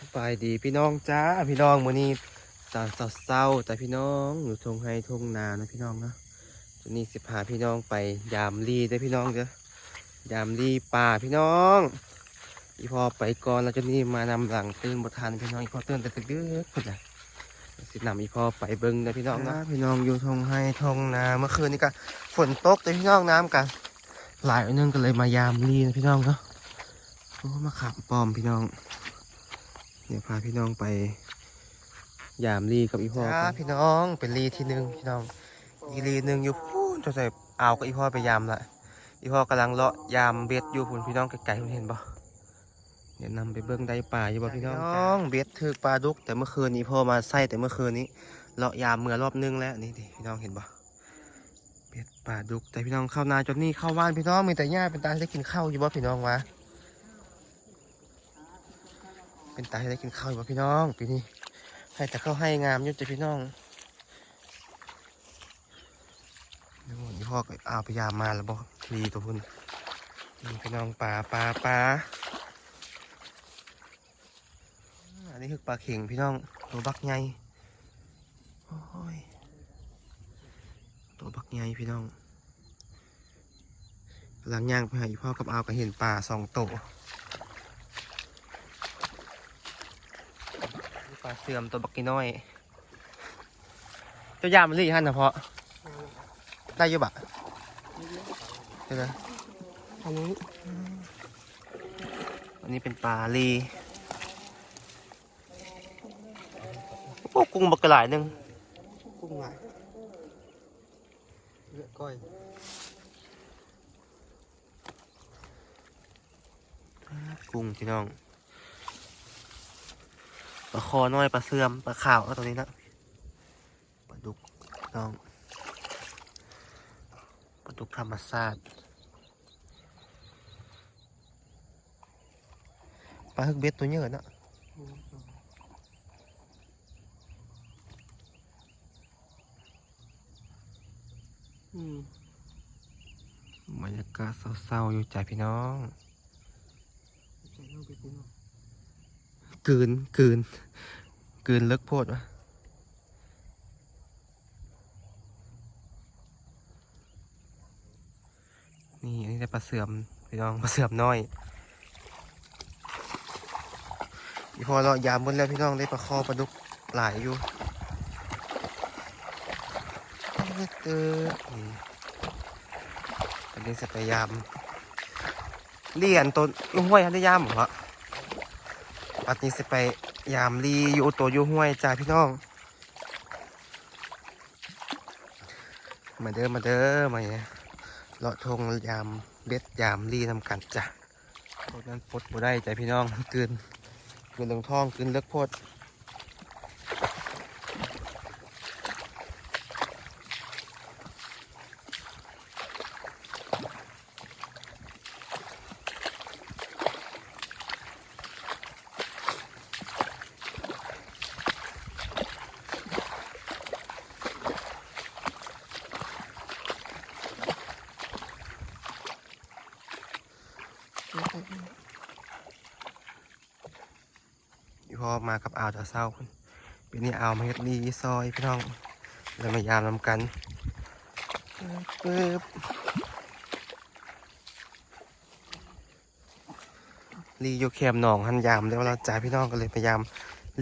สบายดีพี่น้องจ้าพี่น้องมื้อนี้ตอนเศร้าๆแต่พี่น้องอยู่ทงไฮทงนานะพี่น้องนะจุนี้สิพาพี่น้องไปยามรีได้พี่น้องเด้อยามรีป่าพี่น้องอีพอไปก่อนแล้วจุนี้มานำหลังตื่นบทันพี่น้องอีพอตื่นแต่ดึกๆพุ่นน่ะสินำอีพอไปเบิ่งได้พี่น้องนะพี่น้องอยู่ทงไฮทงนาเมื่อคืนนี้ก็ฝนตกแต่พี่น้องน้ำกันหลายนึงก็เลยมายามรีนะพี่น้องเนาะโอ้มาขับปอมพี่น้อง เดี๋ยวพาพี่น้องไป ยามรีกับอีพ่อกันพี่น้องเป็นรีที่หนึ่งพี่น้องอีรีหนึ่งอยู่พูนจะใส่เอากับอีพ่อไปยามละอีพ่อกำลังเลาะยามเบ็ดอยู่พุ่นพี่น้องไกลๆคุณเห็นปะเดี๋ยวนำไปเบิ้งได้ป่าอยู่บ่พี่น้องเบ็ดถือปลาดุก แต่เมื่อคืนนี้พ่อมาใส่แต่เมื่อคืนนี้เลาะยามเมื่อรอบนึงแล้วนี่ดิพี่น้องเห็นปะเบ็ดปลาดุกแต่พี่น้องเข้านาจนนี่เข้าบ้านพี่น้องมีแต่หญ้าเป็นตาได้กินข้าวอยู่บ่พี่น้องวะ เป็นตาให้ได้กินข้าวอยู่พี่น้องปีนี้ให้แต่ข้าวให้งามยุ่จ้ะพี่น้องนี่พ่อก็เอาพยายามมาแล้วบ่ดีตัวพุ่นนี่พี่น้องปลาปลาปลาอันนี้คือปลาเข่งพี่น้องตัวบักใหญ่โอ้ยตัวบักใหญ่พี่น้องหลังย่างไปหาพ่อกับอาวก็เห็นปลาสองตัว ปลาเสื่อมตัวบักกี้น้อยเจ้ายามมันรีฮันนะเพาะได้อยุบะเดี๋ยวนะอันนี้อันนี้เป็นปลาลีโอ้กุ้งบักกระหลายหนึงกุ้งหลายเลือดก้อยกุ้งพี่น้อง ปลาคอน้อยปลาเสื่อมปลาขาวก็ตัวนี้นะปลาดุกพี่น้องปลาดุกธรรมชาติปลาฮึกเบ็ดตัวเยอะนะอืมบรรยากาศเศร้าๆอยู่ใจพี่น้องใส่ลงไปพี่น้อง กืนกืนกืนเลิกโพดวะนี่อันนี้ได้ปลาเสื่อมพี่น้องปลาเสื่อมน้อยอีพอเรายามบนแล้วพี่น้องได้ปลาคอปลาดุกหลายอยู่เตอนี่อันนี้จะพยายามเลี่ยนต้นลุงห้วยทันได้ยามเหรอ ปัดนี้สิไปยามรีอยู่ตัวอยู่ห้วยจ้าพี่น้อง มาเด้อมาเด้อมาเนี่ยเลาะทงยามเบ็ดยามรีนำกันจ้ะโคตรนั้นปลดบ่ได้จ้าพี่น้องกืนกืนลงท้องกืนเลิกพด พอมากับอาวจะเศร้าพุ่นปีนี้อาวมาเฮ็ดรีซอยพี่น้องเลยมายามนำกันปึ๊บรีอยู่แคมหนองหันยามแล้วเราจ่ายพี่น้องก็เลยพยายาม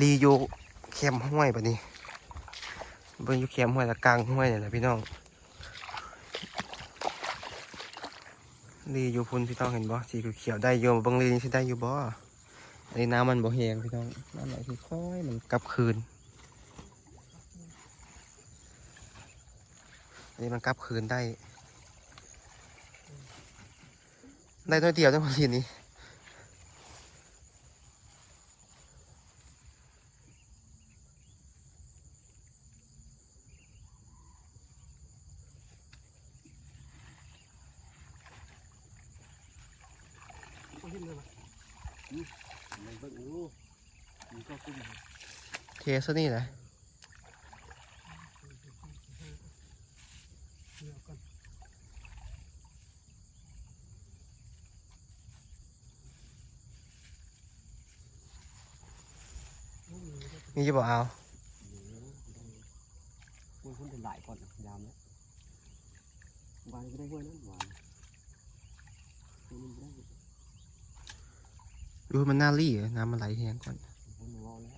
รีอยู่แคมห้วยแบบนี้เบิ่งอยู่แคมห้วยละกลางห้วยเนี่ยแหละพี่น้องรีอยู่พุ่นพี่น้องเห็นบ่สีเขียวได้อยู่บางรีนี่สิได้อยู่บ่ อันนี้น้ำมันบ่แหงพี่น้องน้ำไหลค่อยมันกลับคืนอันนี้มันกลับคืนได้ ได้ตัวเดียวจังหวะทีนี้ เอาขึ้นเลยมา มันเบิ่งอยู่มันก็กุ้ง เทสนี่แหละเลือกก่อนมีจะบอกเอาห้วยคนเป็นหลายก่อนนะยามแล้ววานก็ได้ห้วยนั้นหวานห้วยนี้ไม่ได้ดูมันน่ารี่อะน้ำมันไหลแห้งก่อน ห้วยมันวอแล้ว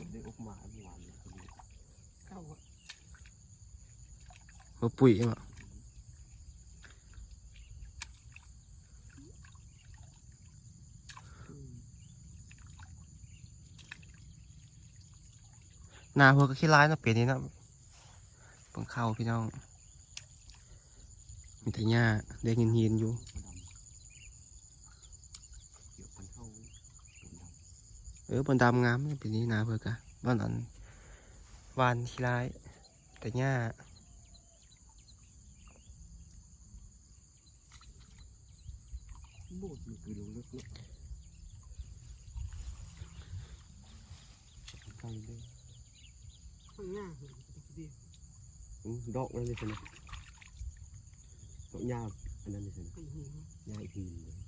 เก็บได้อกหมาหวานเลยเข้าอะหัวปุ๋ยอะหนาหัวก็ขี้ร้ายเนาะเปลี่ยนนี้นะเพิ่งเข้าพี่น้อง มีแต่หญ้าเด็กเย็นๆอยู่ เกี่ยวกันเข้าเป็นดำ เออบนดำงามปีนี้หนาเพื่อกะบ้านนั้นวานขี้ร้ายแต่หญ้าโบดมันคือลงลึกเนาะใช่เลยข้างหน้าเห็นดีอืมดอกนั่นเลยใช่ไหมดอกยาอันนั้นเลยใช่ไหมไอ้หินยาอีกทีหนึ่งเลย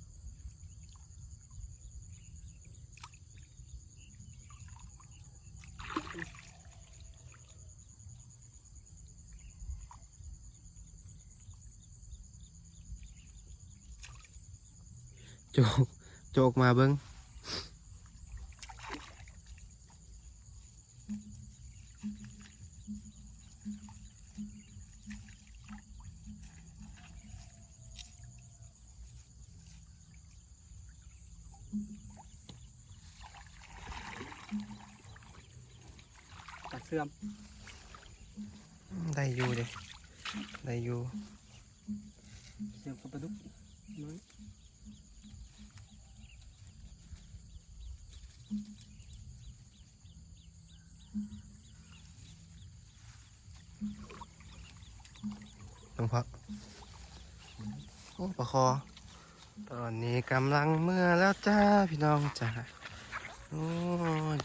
โจกโจกมาเบิ้งตัดเสื่อม ได้อยู่เด้ได้อยู่เสื่อมกับปลาดุกน้อย หลวงพ่อโอ้ปลาคอ ตอนนี้กำลังเมื่อแล้วจ้าพี่น้องจ้าโอ้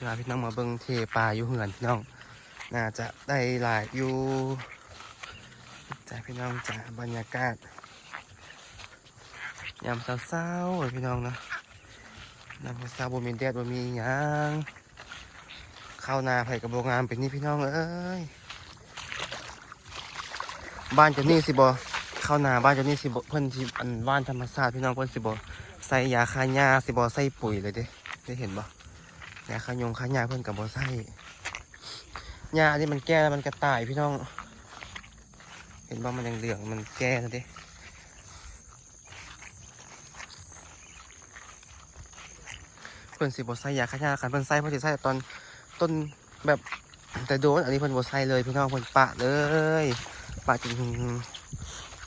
จ้าพี่น้องมาเบิ่งเทปลาอยู่เหือนพี่น้อง น่าจะได้หลายอยู่จ้าพี่น้องจ้าบรรยากาศยามเศร้าๆเลยพี่น้องนะ ยามเศร้าบ่มีแดดบ่มีหยังเข้าวนาไผ่กับโรงงานเป็นนี่พี่น้องเอ้ยบ้านเจะนี่สิบ่เข้าวนาบ้านเจะนี่สิบ่เพิ่นสิอันว่านธรรมชาติพี่น้องเพิ่นสิบ่ใส่ยาฆ่าหญ้าสิบ่ใส่ปุ๋ยเลยเด้ได้เห็นบ่ยาฆ่ายงฆ่าหญ้าเพิ่นก็บ่ใส่หญ้าที่มันแก่แล้วมันกระต่ายพี่น้อง เห็นว่มันยังเหลืองมันแก่แล้วเดิ เพิ่นสิบ่ใส่ยาฆ่าหญ้าคันเพิ่นใส่เพิ่นสิใส่ตอนต้นแบบแต่โดนอันนี้เพิ่นบ่ใส่เลยพี่น้องเพิ่นปะเลยปะจน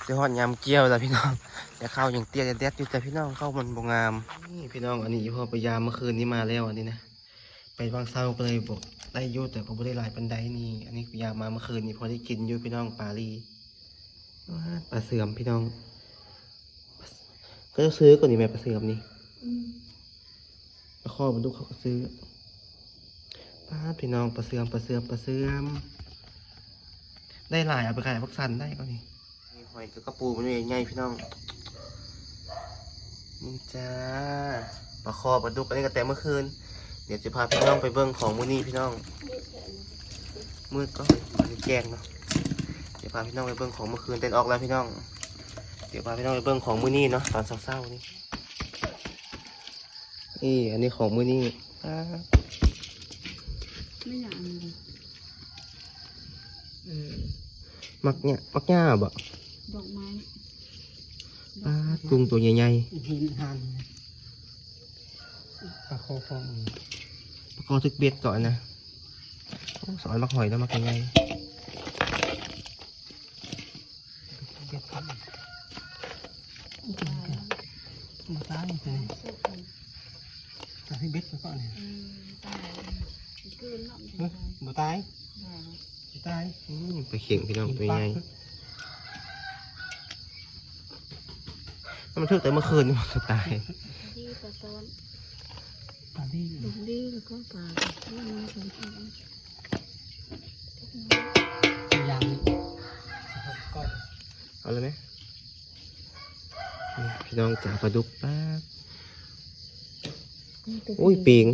สิฮอดยามเกี่ยวแล้วพี่น้องแต่ข้าวยังเตี้ยแดดอยู่แต่พี่น้องข้าวมันบ่งามนี่พี่น้องอันนี้พอไปยามเมื่อคืนนี้มาแล้วอันนี้นะไปวางเศร้าก็เลยบอกได้ยุแต่ก็ไม่ได้หลายปันไดนี่ อันนี้ยามมาเมื่อคืนนี้พอได้กินยู่พี่น้องปลาลีปลาเสื่อมพี่น้อง ก็จะซื้อก่อนนี่แม่ปลาเสื่อมนี่ ข้อมันดูเขาก็ซื้อป้าพี่น้องปลาเสื่อมปลาเสื่อมปลาเสื่อม ได้หลายเอาไปขายพวกสันได้ก็นี่นี่หอยกับกระปูมันใหญ่ๆพี่น้องนี่จ้าปลาคอปลาดุกอันนี้ก็แต่เมื่อคืน เดี๋ยวจะพาพี่น้องไปเบิ้งของมือนี้พี่น้องมืดก็มันแจ้งเนาะเดี๋ยวพาพี่น้องไปเบิ้งของเมื่อคืนเต้นออกแล้วพี่น้อง เดี๋ยวพาพี่น้องไปเบิ้งของมือนี้เนาะตอนเศร้าๆนี่ นี่อันนี้ของมื้อนี้อ่าไม่อยากเลยเออมักเนี่ยมักง่าบ่ดอกไม้ปลากุ้งตัวใหญ่หินหันปลาโคฟองๆประกอบทึกเบ็ดก่อนนะโอ้สอนมักหอยแล้วมักยังไงเบ็ดพันมาตายเลยสุกเลยจะ ให้เบ็ดไปก่อนเนี่ยอืมตายเกินเนาะเฮ้ยมาตายตายมาตายอืมไปเข่งพี่น้องตัวใหญ่แล้วมันทึกแต่เมื่อคืนนี่มันก็ตายที่ปลาตอนปลาดีดุกดีแล้วก็ปลาเรื่องนี้สองตัวยางนี่ก็เอาเลยไหมนี่พี่น้องจ๋าปลาดุกแป๊บ อุ้ยปิง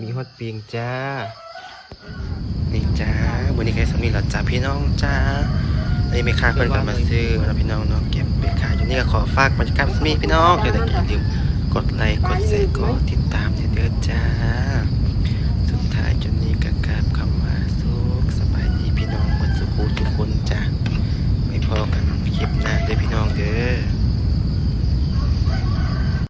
มีฮอดปิงจ้าปิงจ้าวันนี้ใครสามีหลัดจ้าพี่น้องจ้าอันนี้ไม่ค้าเพื่อนกลับมาซื้อแล้พี่น้องเนาะเก็บไปขายอยู่นี่ก็ขอฝากบรรยากาศสามีพี่น้องเดี๋ยวอย่าลืมกดไลค์กดแชร์กดติดตามเด้อจ้า สุดท้ายจนนี้ก็กลับคำว่าสุขสบายดีพี่น้องบนสุขทุกคนจ้าไม่พอกันคลิปหน้าเด้อพี่น้องเด้อ